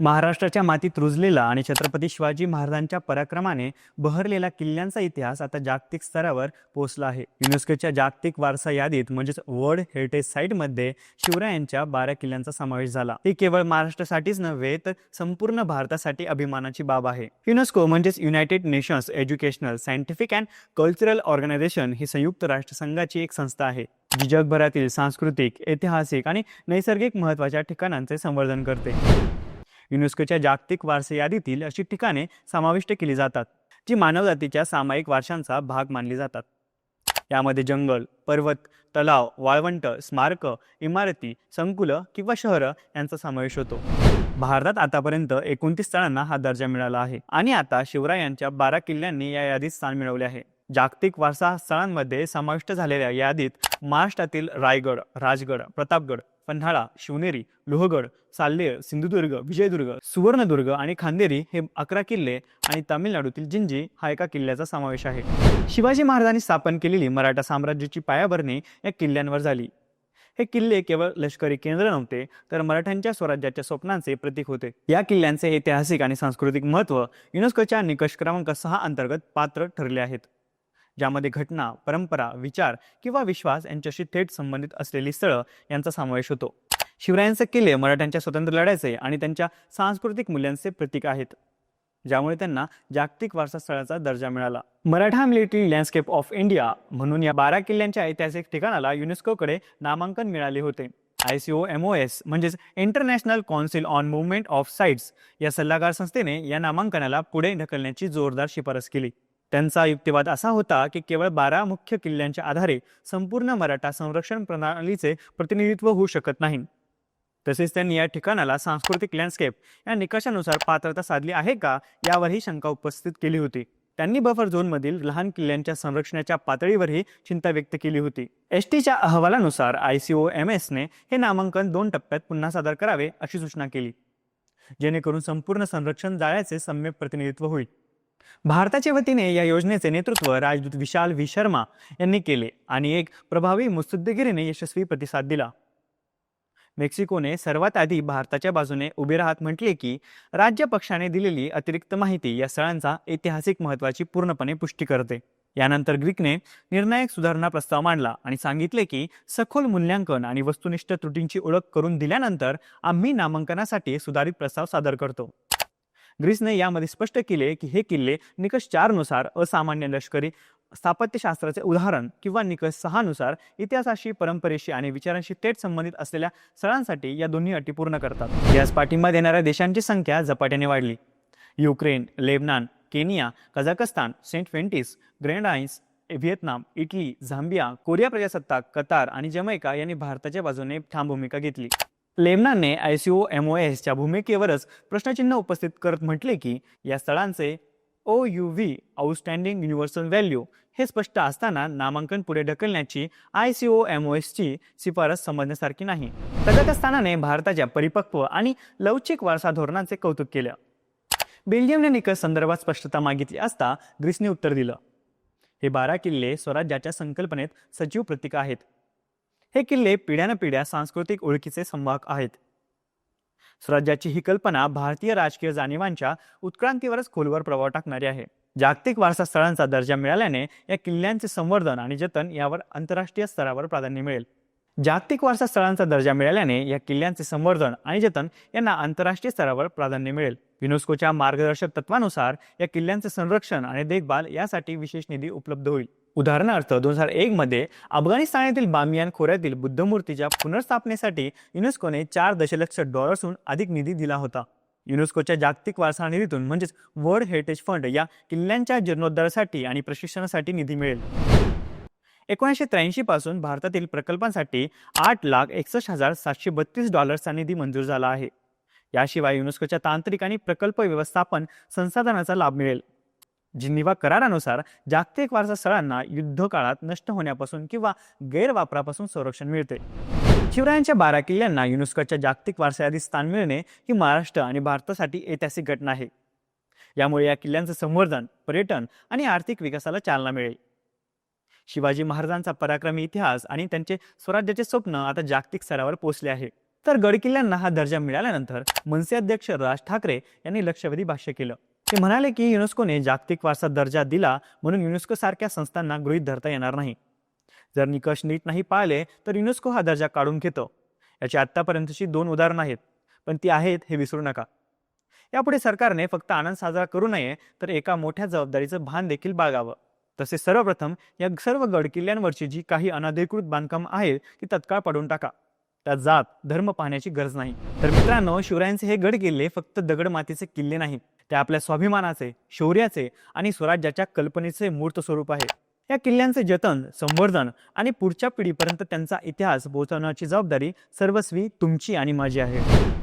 महाराष्ट्राच्या मातीत रुजलेला आणि छत्रपती शिवाजी महाराजांच्या पराक्रमाने बहरलेला किल्ल्यांचा इतिहास आता जागतिक स्तरावर पोहोचला आहे. युनेस्कोच्या जागतिक वारसा यादीत म्हणजेच वर्ल्ड हेरिटेज साईटमध्ये शिवरायांच्या बारा किल्ल्यांचा समावेश झाला. ही केवळ महाराष्ट्रासाठीच नव्हे तर संपूर्ण भारतासाठी अभिमानाची बाब आहे. युनेस्को म्हणजेच United nations educational scientific and cultural organisation ही संयुक्त राष्ट्रसंघाची एक संस्था आहे जी जगभरातील सांस्कृतिक ऐतिहासिक आणि नैसर्गिक महत्त्वाच्या ठिकाणांचे संवर्धन करते. युनेस्कोच्या जागतिक वारसा यादीतील अशी ठिकाणे समाविष्ट केली जातात जी मानवजातीच्या सामायिक वारशांचा भाग मानली जातात. यामध्ये जंगल पर्वत तलाव वाळवंट स्मारक इमारती संकुलं किंवा शहरं यांचा समावेश होतो. भारतात आतापर्यंत एकोणतीस स्थळांना हा दर्जा मिळाला आहे आणि आता शिवरायांच्या बारा किल्ल्यांनी या यादीत स्थान मिळवले आहे. जागतिक वारसा स्थळांमध्ये समाविष्ट झालेल्या यादीत महाराष्ट्रातील रायगड राजगड प्रतापगड पन्हाळा शिवनेरी लोहगड साल्लेर सिंधुदुर्ग विजयदुर्ग सुवर्णदुर्ग आणि खांदेरी हे अकरा किल्ले आणि तामिळनाडूतील जिंजी हा एका किल्ल्याचा समावेश आहे. शिवाजी महाराजांनी स्थापन केलेली मराठा साम्राज्याची पायाभरणी या किल्ल्यांवर झाली. हे किल्ले केवळ लष्करी केंद्र नव्हते तर मराठ्यांच्या स्वराज्याच्या स्वप्नांचे प्रतीक होते. या किल्ल्यांचे ऐतिहासिक आणि सांस्कृतिक महत्त्व युनेस्कोच्या निकष क्रमांक सहा अंतर्गत पात्र ठरले आहेत. ज्यामध्ये घटना परंपरा विचार किंवा विश्वास यांच्याशी थेट संबंधित असलेली स्थळं यांचा समावेश होतो. शिवरायांचे किल्ले मराठ्यांच्या स्वतंत्र लढ्याचे आणि त्यांच्या सांस्कृतिक मूल्यांचे प्रतीक आहेत. ज्यामुळे त्यांना जागतिक वारसा स्थळाचा दर्जा मिळाला. Maratha military landscape of India म्हणून या बारा किल्ल्यांच्या ऐतिहासिक ठिकाणाला युनेस्कोकडे नामांकन मिळाले होते. I C O M O S म्हणजेच International Council on movement of sites या सल्लागार संस्थेने या नामांकनाला पुढे ढकलण्याची जोरदार शिफारस केली. त्यांचा युक्तिवाद असा होता की केवळ बारा मुख्य किल्ल्यांच्या आधारे संपूर्ण मराठा संरक्षण प्रणालीचे प्रतिनिधित्व होऊ शकत नाही. तसेच त्यांनी या ठिकाणाला सांस्कृतिक लँडस्केप या निकषानुसार पात्रता साधली आहे का यावरही शंका उपस्थित केली होती. त्यांनी बफर झोनमधील लहान किल्ल्यांच्या संरक्षणाच्या पातळीवरही चिंता व्यक्त केली होती. एस टीच्या अहवालानुसार आय सी ओ एम एसने हे नामांकन दोन टप्प्यात पुन्हा सादर करावे अशी सूचना केली. जेणेकरून संपूर्ण संरक्षण जाळ्याचे सम्यक प्रतिनिधित्व होईल. भारताच्या वतीने या योजनेचे नेतृत्व राजदूत विशाल व्ही. शर्मा यांनी केले आणि एक प्रभावी मुत्सद्देगिरीने यशस्वी प्रतिसाद दिला. मेक्सिकोने सर्वात आधी भारताच्या बाजूने उभे राहत म्हटले की राज्य पक्षाने दिलेली अतिरिक्त माहिती या स्थळांचा ऐतिहासिक महत्वाची पूर्णपणे पुष्टी करते. यानंतर ग्रीकने निर्णायक सुधारणा प्रस्ताव मांडला आणि सांगितले की सखोल मूल्यांकन आणि वस्तुनिष्ठ त्रुटींची ओळख करून दिल्यानंतर आम्ही नामांकनासाठी सुधारित प्रस्ताव सादर करतो. ग्रीसने यामध्ये स्पष्ट केले की हे किल्ले निकष चारनुसार असामान्य लष्करी स्थापत्यशास्त्राचे उदाहरण किंवा निकष सहानुसार इतिहासाशी परंपरेशी आणि विचारांशी थेट संबंधित असलेल्या स्थळांसाठी या दोन्ही अटी पूर्ण करतात. यास पाठिंबा देणाऱ्या देशांची संख्या झपाट्याने वाढली. Ukraine Lebanon Kenya Kazakhstan Saint फेंटिस Grenadines Vietnam Italy Zambia Korea प्रजासत्ताक कतार आणि जमैका यांनी भारताच्या बाजूने ठाम भूमिका घेतली. लेमनाने I C O M O एसच्या भूमिकेवरच प्रश्नचिन्ह उपस्थित करत म्हटले की या स्थळांचे O U V outstanding universal value हे स्पष्ट असताना नामांकन पुढे ढकलण्याची I C O M O एसची शिफारस समजण्यासारखी नाही. कझाकस्तानाने भारताच्या परिपक्व आणि लवचिक वारसा धोरणांचे कौतुक केलं. बेल्जियमने निकष संदर्भात स्पष्टता मागितली असता ग्रीसने उत्तर दिलं. हे बारा किल्ले स्वराज्याच्या संकल्पनेत सजीव प्रतीक आहेत. हे किल्ले पिढ्यानपिढ्या सांस्कृतिक ओळखीचे संवाहक आहेत. स्वराज्याची ही कल्पना भारतीय राजकीय जाणीवांच्या उत्क्रांतीवरच खोलवर प्रभाव टाकणारी आहे. जागतिक वारसा स्थळांचा दर्जा मिळाल्याने या किल्ल्यांचे संवर्धन आणि जतन यावर आंतरराष्ट्रीय स्तरावर प्राधान्य मिळेल. जागतिक वारसा स्थळांचा दर्जा मिळाल्याने या किल्ल्यांचे संवर्धन आणि जतन यांना आंतरराष्ट्रीय स्तरावर प्राधान्य मिळेल. युनेस्कोच्या मार्गदर्शक तत्वानुसार या किल्ल्यांचे संरक्षण आणि देखभाल यासाठी विशेष निधी उपलब्ध होईल. उदाहरणार्थ दोन हजार एक मध्ये अफगाणिस्तानातील बामियान खोऱ्यातील बुद्धमूर्तीच्या पुनर्स्थापनेसाठी युनेस्कोने चार दशलक्ष डॉलर्सहून अधिक निधी दिला होता. युनेस्कोच्या जागतिक वारसा निधीतून म्हणजेच वर्ल्ड हेरिटेज फंड या किल्ल्यांच्या जीर्णोद्धारासाठी आणि प्रशिक्षणासाठी निधी मिळेल. एकोणीसशे त्र्याऐंशी पासून भारतातील प्रकल्पांसाठी आठ लाख एकसष्ट हजार सातशे बत्तीस डॉलर्सचा निधी मंजूर झाला आहे. याशिवाय युनेस्कोच्या तांत्रिक आणि प्रकल्प व्यवस्थापन संसाधनाचा लाभ मिळेल. जिनिव्हा करारानुसार जागतिक वारसा स्थळांना युद्ध काळात नष्ट होण्यापासून किंवा गैरवापरापासून संरक्षण मिळते. शिवरायांच्या बारा किल्ल्यांना युनेस्कोच्या जागतिक वारसा यादीत स्थान मिळणे ही महाराष्ट्र आणि भारतासाठी ऐतिहासिक घटना आहे. यामुळे या किल्ल्यांचं संवर्धन पर्यटन आणि आर्थिक विकासाला चालना मिळेल. शिवाजी महाराजांचा पराक्रमी इतिहास आणि त्यांचे स्वराज्याचे स्वप्न आता जागतिक स्तरावर पोहोचले आहे. तर गडकिल्ल्यांना हा दर्जा मिळाल्यानंतर मनसे अध्यक्ष राज ठाकरे यांनी लक्षवेधी भाष्य केलं. ते म्हणाले की युनेस्कोने जागतिक वारसा दर्जा दिला म्हणून युनेस्को सारख्या संस्थांना गृहीत धरता येणार नाही. जर निकष नीट नाही पाळले तर युनेस्को हा दर्जा काढून घेतो. याची आत्तापर्यंतची दोन उदाहरणं आहेत पण ती आहेत हे विसरू नका. यापुढे सरकारने फक्त आनंद साजरा करू नये तर एका मोठ्या जबाबदारीचं भान देखील बाळगावं. तसे सर्वप्रथम या सर्व गड किल्ल्यांवरची जी काही अनधिकृत बांधकाम आहेत ती तत्काळ पाडून टाका. त्यात जात धर्म पाहण्याची गरज नाही. तर मित्रांनो शिवरायांचे हे गड किल्ले फक्त दगड मातीचे किल्ले नाही. ते आपल्या स्वाभिमानाचे शौर्याचे आणि स्वराज्याच्या कल्पनेचे मूर्त स्वरूप आहे. या किल्ल्यांचे जतन संवर्धन आणि पुढच्या पिढीपर्यंत त्यांचा इतिहास पोहोचवण्याची जबाबदारी सर्वस्वी तुमची आणि माझी आहे.